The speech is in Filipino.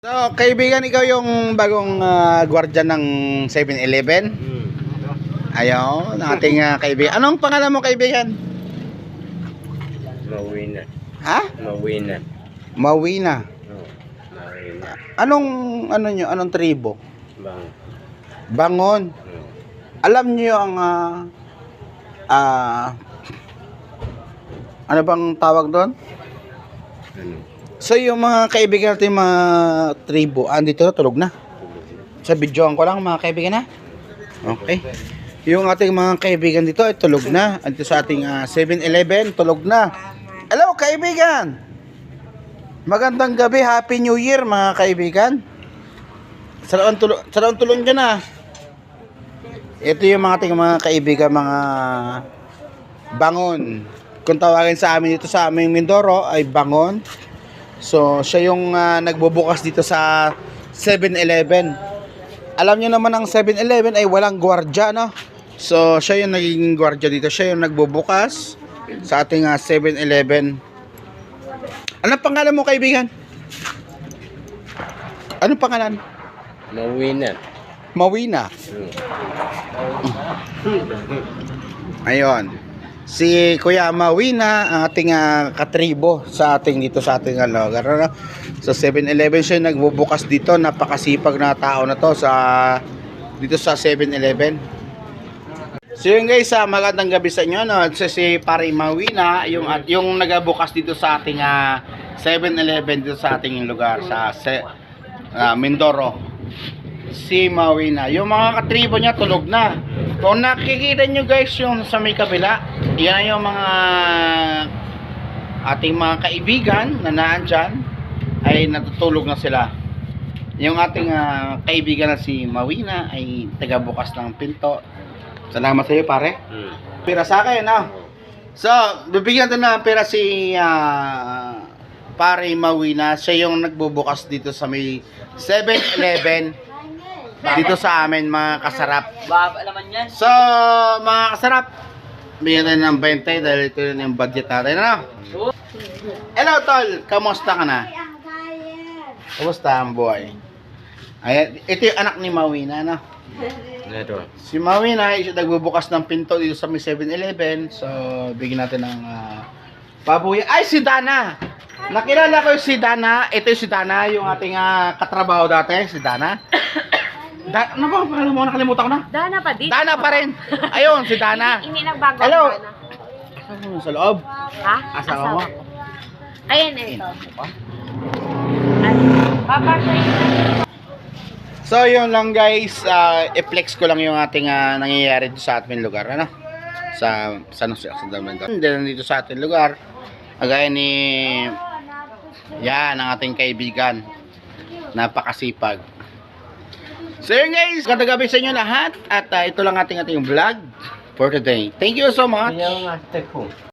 So, kaibigan, ikaw yung bagong uh, gwardiyan ng 7-Eleven? Hmm. Ayaw, ating ah, kaibigan. Anong pangalan mo, kaibigan? Mawina. Ha? Mawina. Mawina. Oh, Mawina. Anong, ano nyo, anong tribo? Bang. Bangon. Oh. Alam nyo ang, ah, ah, ano bang tawag doon? Ano? So, yung mga kaibigan natin, mga tribo, andito na, tulog na. Sa videoan ko lang, mga kaibigan na. Okay. Yung ating mga kaibigan dito ay tulog na. Andito sa ating ah, 7-Eleven, tulog na. Hello, kaibigan! Magandang gabi, Happy New Year, mga kaibigan. Saraon tulog, saraon tulog na. Ito yung mga ating mga kaibigan, mga bangon. Kung tawagin sa amin dito sa aming Mindoro ay bangon. So, siya yung ah, nagbubukas dito sa 7-Eleven. Alam niyo naman ang 7-Eleven ay walang gwardya, no? So, siya yung naging gwardya dito. Siya yung nagbubukas sa ating ah, 7-Eleven. Anong pangalan mo, kaibigan? Anong pangalan? Mawina. Mawina. Hmm. Ayun. Si Kuya Mawina, ang ating ah, katribo sa ating dito sa ating ano. Ano? Sa 7-Eleven siya nagbubukas dito. Napakasipag na tao na to sa dito sa 7-Eleven. So yun guys, ah, magandang gabi sa inyo. No? Si, si Pare Mawina, yung, at, yung nagabukas dito sa ating ah, 7-Eleven dito sa ating lugar sa se, ah, Mindoro si Mawina. Yung mga katribo niya tulog na. Kung nakikita nyo guys yung sa may kabila, yan yung mga ating mga kaibigan na naandyan ay natutulog na sila. Yung ating ah, kaibigan na si Mawina ay tagabukas ng pinto. Salamat sa iyo pare. Hmm. Pira sa akin, no? So, bibigyan natin ng pera si ah, pare Mawina. Siya yung nagbubukas dito sa may 7-Eleven dito sa amin mga kasarap. Baba naman yan. So, mga kasarap, bigyan tayo ng 20 dahil ito yun yung budget natin. Ano? Hello, Tol. Kamusta ka na? Kamusta ang buhay? Ay, ito yung anak ni Mawina, no? Ito. Si Mawina ay nagbubukas ng pinto dito sa may 7-Eleven. So, bigyan natin ng uh, pabuya. Ay, si Dana! Nakilala ko yung si Dana. Ito yung si Dana, yung ating ah, katrabaho dati, si Dana. Da ano ba pangalan mo? Nakalimutan ko na. Dana pa din. Dana pa rin. Ayun, si Dana. Hindi nagbago Hello. Dana. Ano, Sa loob. Ha? Asawa mo. Ayan, ito. Ay, Papa, So, yun lang guys. ah, i-flex ko lang yung ating ah, nangyayari dito sa ating lugar. Ano? Sa San Jose Occidental. Then, dito sa ating lugar. Kagaya ni... Yan, ang ating kaibigan. Napakasipag. So yun guys, ganda gabi sa inyo lahat. At ah, ito lang ating ating vlog for today. Thank you so much.